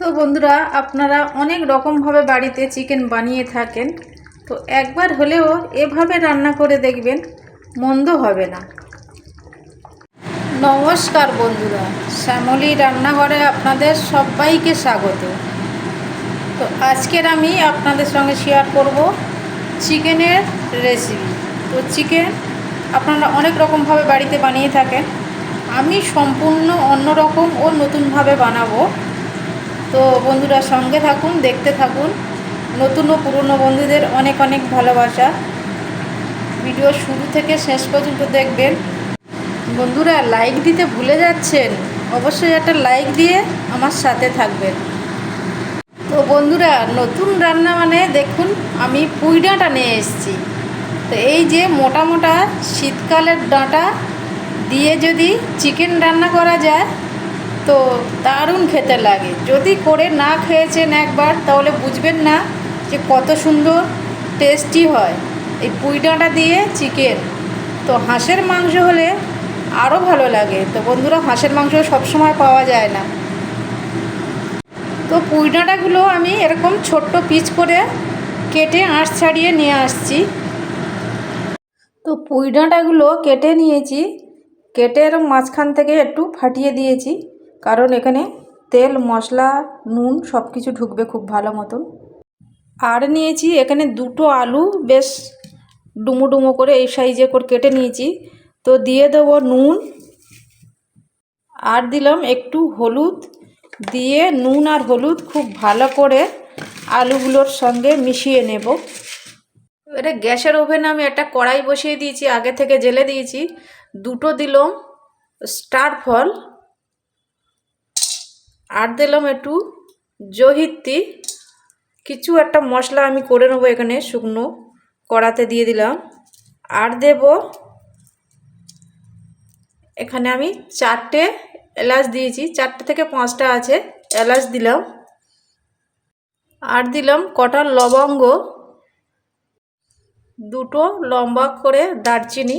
তো বন্ধুরা, আপনারা অনেক রকমভাবে বাড়িতে চিকেন বানিয়ে থাকেন। তো একবার হলেও এভাবে রান্না করে দেখবেন, মন্দ হবে না। নমস্কার বন্ধুরা, শ্যামলী রান্নাঘরে আপনাদের সবাইকে স্বাগত। তো আজকের আমি আপনাদের সঙ্গে শেয়ার করব চিকেনের রেসিপি তো চিকেন আপনারা অনেক রকমভাবে বাড়িতে বানিয়ে থাকেন। আমি সম্পূর্ণ অন্যরকম ও নতুনভাবে বানাবো। তো বন্ধুরা সঙ্গে থাকুন, দেখতে থাকুন। নতুন ও পুরনো বন্ধুদের অনেক অনেক ভালোবাসা। ভিডিও শুরু থেকে শেষ পর্যন্ত দেখবেন। বন্ধুরা লাইক দিতে ভুলে যাচ্ছেন? অবশ্যই একটা লাইক দিয়ে আমার সাথে থাকবেন। তো বন্ধুরা, নতুন রান্না মানে দেখুন, আমি পুঁই ডাঁটা নিয়ে এসেছি। তো এই যে মোটা মোটা শীতকালের ডাঁটা দিয়ে যদি চিকেন রান্না করা যায় তো দারুণ খেতে লাগে। যদি করে না খেয়েছেন একবার, তাহলে বুঝবেন না যে কত সুন্দর টেস্টি হয়। এই পুঁই ডাঁটা দিয়ে চিকেন তো হাঁসের মাংস হলে আরও ভালো লাগে। তো বন্ধুরা, হাঁসের মাংস সবসময় পাওয়া যায় না। তো পুঁই ডাঁটাগুলো আমি এরকম ছোট্ট পিচ করে কেটে আঁশ ছাড়িয়ে নিয়ে আসছি। তো পুঁই ডাঁটাগুলো কেটে নিয়েছি। কেটে এরকম মাঝখান থেকে একটু ফাটিয়ে দিয়েছি। কারণ এখানে তেল, মশলা, নুন সব কিছু ঢুকবে খুব ভালো মতন। আর নিয়েছি এখানে দুটো আলু, বেশ ডুমো ডুমো করে এই সাইজে করে কেটে নিয়েছি। তো দিয়ে দেবো নুন। আর দিলাম একটু হলুদ। দিয়ে নুন আর হলুদ খুব ভালো করে আলুগুলোর সঙ্গে মিশিয়ে নেব। এবারে গ্যাসের ওভেনে আমি একটা কড়াই বসিয়ে দিয়েছি, আগে থেকে জেলে দিয়েছি। দুটো দিলাম স্টার ফল। আর দিলাম একটু জহিত্রি। কিছু একটা মশলা আমি করে নেব এখানে, শুকনো কড়াতে দিয়ে দিলাম। আর দেব এখানে আমি চারটে এলাচ দিয়েছি, চারটে থেকে পাঁচটা আছে, এলাচ দিলাম। আর দিলাম কটা লবঙ্গ, দুটো লম্বা করে দারচিনি।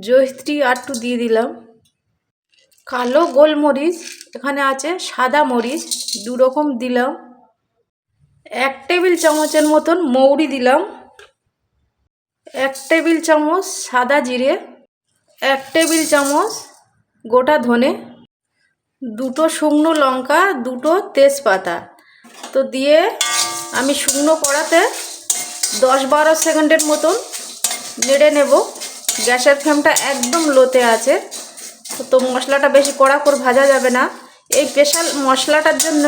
জয়িত্রী আরটু দিয়ে দিলাম। কালো গোলমরিচ, এখানে আছে সাদা মরিচ দু রকম দিলাম। এক টেবিল চামচের মতন মৌরি দিলাম। এক টেবিল চামচ সাদা জিরে, এক টেবিল চামচ গোটা ধনে, দুটো শুকনো লঙ্কা, দুটো তেজপাতা। তো দিয়ে আমি শুকনো কড়াতে দশ বারো সেকেন্ডের মতন নেড়ে নেব। গ্যাসের ফ্লেমটা একদম লোতে আছে। তো মশলাটা বেশি কড়া করে ভাজা যাবে না। এই স্পেশাল মশলাটার জন্য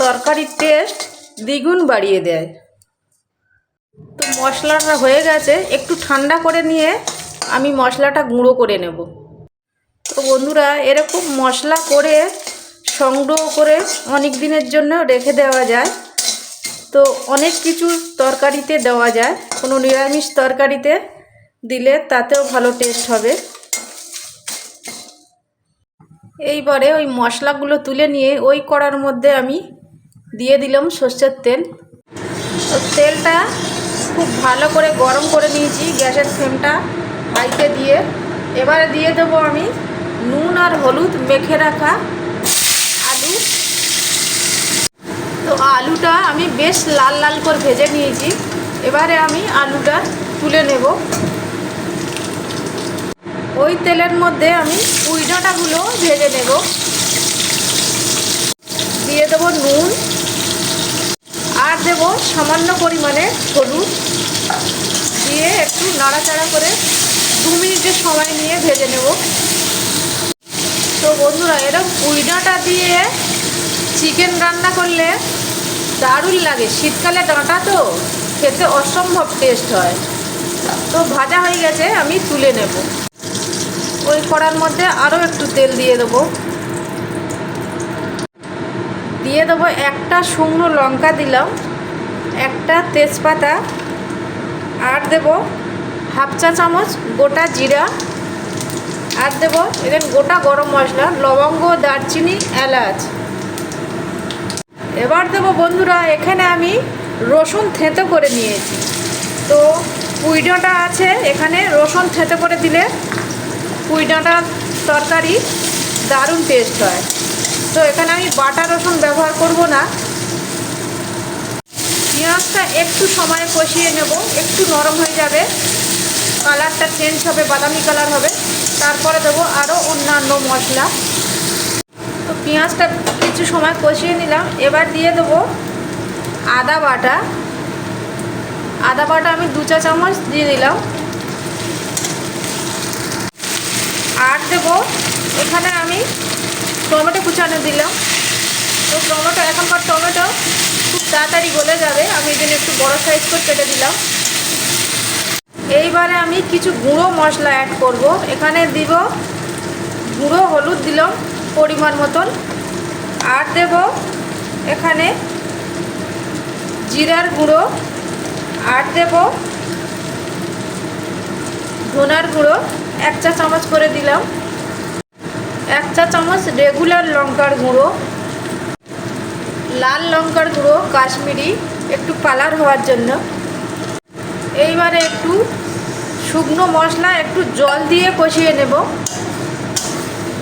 তরকারির টেস্ট দ্বিগুণ বাড়িয়ে দেয়। তো মশলাটা হয়ে গেছে, একটু ঠান্ডা করে নিয়ে আমি মশলাটা গুঁড়ো করে নেব। তো বন্ধুরা, এরকম মশলা করে সংগ্রহ করে অনেক দিনের জন্য রেখে দেওয়া যায়। তো অনেক কিছু তরকারিতে দেওয়া যায়। কোনো নিরামিষ তরকারিতে দিলে তাতেও ভালো টেস্ট হবে। এইবারে ওই মশলাগুলো তুলে নিয়ে ওই কড়ার মধ্যে আমি দিয়ে দিলাম সর্ষের তেল। তো তেলটা খুব ভালো করে গরম করে নিয়েছি, গ্যাসের ফ্লেমটা হাইতে দিয়ে। এবারে দিয়ে দেবো আমি নুন আর হলুদ মেখে রাখা আলু। তো আলুটা আমি বেশ লাল লাল করে ভেজে নিয়েছি। এবারে আমি আলুটা তুলে নেব। ওই তেলের মধ্যে আমি পুঁই ডাঁটাগুলো ভেজে নেব। দিয়ে দেবো নুন। আর দেব সামান্য পরিমাণে হলুদ। দিয়ে একটু নাড়াচাড়া করে দু মিনিটের সময় নিয়ে ভেজে নেব। তো বন্ধুরা এরকম পুঁই ডাঁটা দিয়ে চিকেন রান্না করলে দারুণ লাগে। শীতকালে ডাঁটা তো খেতে অসম্ভব টেস্ট হয়। তো ভাজা হয়ে গেছে, আমি তুলে নেব। ওই কড়ার মধ্যে আরও একটু তেল দিয়ে দেবো। দিয়ে দেবো একটা শুকনো লঙ্কা দিলাম, একটা তেজপাতা, আর দেব হাফ চা চামচ গোটা জিরা, আর দেব এখানে গোটা গরম মশলা, লবঙ্গ, দারচিনি, এলাচ। এবার দেব বন্ধুরা, এখানে আমি রসুন থেঁতো করে নিয়েছি। তো পুইডোটা আছে এখানে, রসুন থেঁতো করে দিলে পুঁই ডাঁটার তরকারি দারুণ টেস্ট হয়। তো এখানে আমি বাটা রসুন ব্যবহার করব না। পেঁয়াজটা একটু সময় কষিয়ে নেব, একটু নরম হয়ে যাবে। কালারটা চেঞ্জ হবে, বাদামি কালার হবে। তারপরে দেবো আরও অন্যান্য মশলা। তো পেঁয়াজটা কিছু সময় কষিয়ে নিলাম। এবার দিয়ে দেবো আদা বাটা। আদা বাটা আমি দু চা চামচ দিয়ে দিলাম। আর দেবো। এখানে আমি টমেটো কুচানো দিলাম। তো টমেটো, এখনকার টমেটো খুব তাড়াতাড়ি গলে যাবে। আমি এই জন্য একটু বড়ো সাইজ করে কেটে দিলাম। এইবারে আমি কিছু গুঁড়ো মশলা অ্যাড করব। এখানে দিব গুঁড়ো, হলুদ দিলাম পরিমাণ মতন। আর দেব এখানে জিরার গুঁড়ো। আর দেব ধনার গুঁড়ো। এক চা চামচ করে দিলাম। এক চা চামচ রেগুলার লঙ্কার গুঁড়ো, লাল লঙ্কার গুঁড়ো, কাশ্মীরি, একটু কালার হওয়ার জন্য। এইবারে একটু শুকনো মশলা, একটু জল দিয়ে কষিয়ে নেব।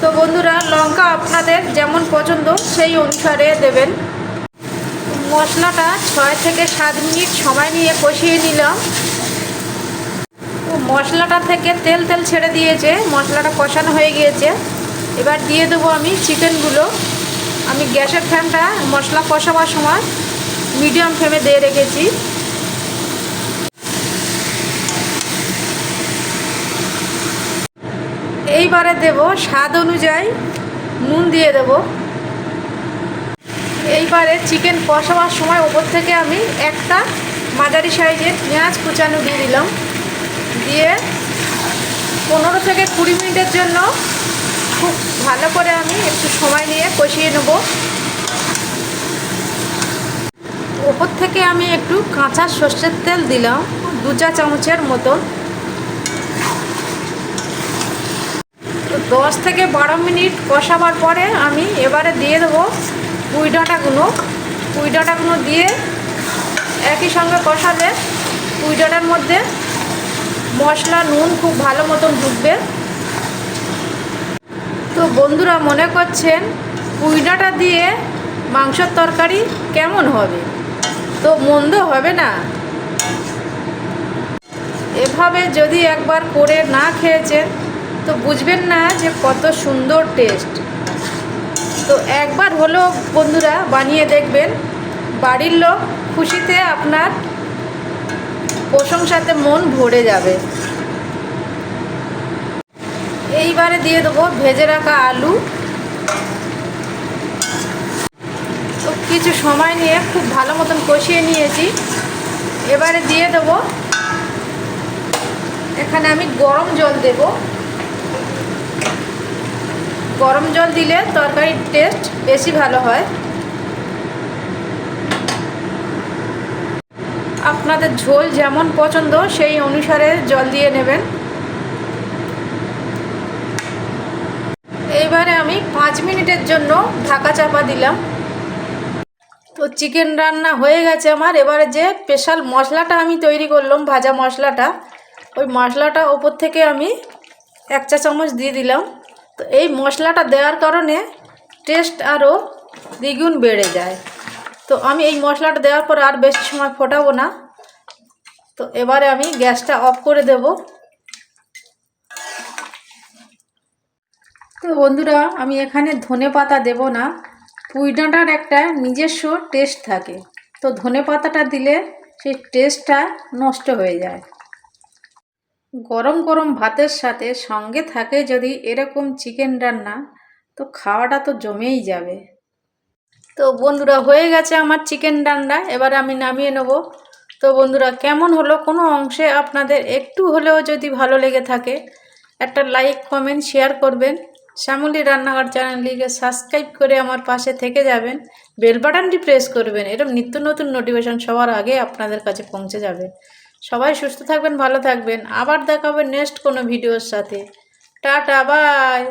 তো বন্ধুরা, লঙ্কা আপনাদের যেমন পছন্দ, সেই অনুসারে দেবেন। মশলাটা ছয় থেকে সাত মিনিট সময় নিয়ে কষিয়ে নিলাম। মশলাটা থেকে তেল তেল ছেড়ে দিয়েছে, মশলাটা কষানো হয়ে গিয়েছে। এবার দিয়ে দেবো আমি চিকেনগুলো। আমি গ্যাসের ফ্যানটা মশলা কষাবার সময় মিডিয়াম ফ্লেমে দিয়ে রেখেছি। এইবারে দেব স্বাদ অনুযায়ী নুন দিয়ে দেব। এইবারে চিকেন কষাবার সময় ওপর থেকে আমি একটা মাঝারি সাইজের পেঁয়াজ কুচানো দিয়ে দিলাম। দিয়ে পনেরো থেকে কুড়ি মিনিটের জন্য খুব ভালো করে আমি একটু সময় নিয়ে কষিয়ে নেব। ওপর থেকে আমি একটু কাঁচা সর্ষের তেল দিলাম, দু চা চামচের মতন। দশ থেকে বারো মিনিট কষাবার পরে আমি এবারে দিয়ে দেবো পুঁই ডাঁটাগুলো পুঁই ডাঁটাগুলো দিয়ে একই সঙ্গে কষালে পুঁই ডাঁটার মধ্যে মশলা, নুন খুব ভালো মতন ঢুকবে। তো বন্ধুরা মনে করছেন পুঁই ডাঁটা দিয়ে মাংসের তরকারি কেমন হবে? তো মন্দ হবে না। এভাবে যদি একবার করে না খেয়েছেন, তো বুঝবেন না যে কত সুন্দর টেস্ট তো একবার হলেও বন্ধুরা বানিয়ে দেখবেন। বাড়ির লোক খুশিতে আপনার প্রশংসাতে মন ভরে যাবে। এইবারে দিয়ে দেবো ভেজে রাখা আলু। তো কিছু সময় নিয়ে খুব ভালো মতন কষিয়ে নিয়েছি। এবারে দিয়ে দেবো। এখানে আমি গরম জল দেব। গরম জল দিলে তরকারির টেস্ট বেশি ভালো হয়। আপনাদের ঝোল যেমন পছন্দ, সেই অনুসারে জল দিয়ে নেবেন। এইবারে আমি পাঁচ মিনিটের জন্য ঢাকা চাপা দিলাম। তো চিকেন রান্না হয়ে গেছে আমার। এবারে যে স্পেশাল মশলাটা আমি তৈরি করলাম, ভাজা মশলাটা, ওই মশলাটা ওপর থেকে আমি এক চা চামচ দিয়ে দিলাম। তো এই মশলাটা দেওয়ার কারণে টেস্ট আরও দ্বিগুণ বেড়ে যায়। তো আমি এই মশলাটা দেওয়ার পর আর বেশি সময় ফোটাবো না। তো এবারে আমি গ্যাসটা অফ করে দেব। তো বন্ধুরা, আমি এখানে ধনে পাতা দেব না। পুঁই ডাঁটার একটা নিজস্ব টেস্ট থাকে। তো ধনে পাতাটা দিলে সেই টেস্টটা নষ্ট হয়ে যায়। গরম গরম ভাতের সাথে সঙ্গে থাকে যদি এরকম চিকেন রান্না, তো খাওয়াটা তো জমেই যাবে। তো বন্ধুরা হয়ে গেছে আমার চিকেন রান্না এবার আমি নামিয়ে নেব। তো বন্ধুরা, কেমন হলো কোনো অংশে আপনাদের একটু হলেও যদি ভালো লেগে থাকে, একটা লাইক, কমেন্ট, শেয়ার করবেন। শ্যামলী রান্নাঘর চ্যানেলটিকে সাবস্ক্রাইব করে আমার পাশে থেকে যাবেন। বেল বাটনটি প্রেস করবেন এরকম নিত্য নতুন নোটিফিকেশান সবার আগে আপনাদের কাছে পৌঁছে যাবে। সবাই সুস্থ থাকবেন, ভালো থাকবেন। আবার দেখা হবে নেক্সট কোনো ভিডিওর সাথে। Tata, bye!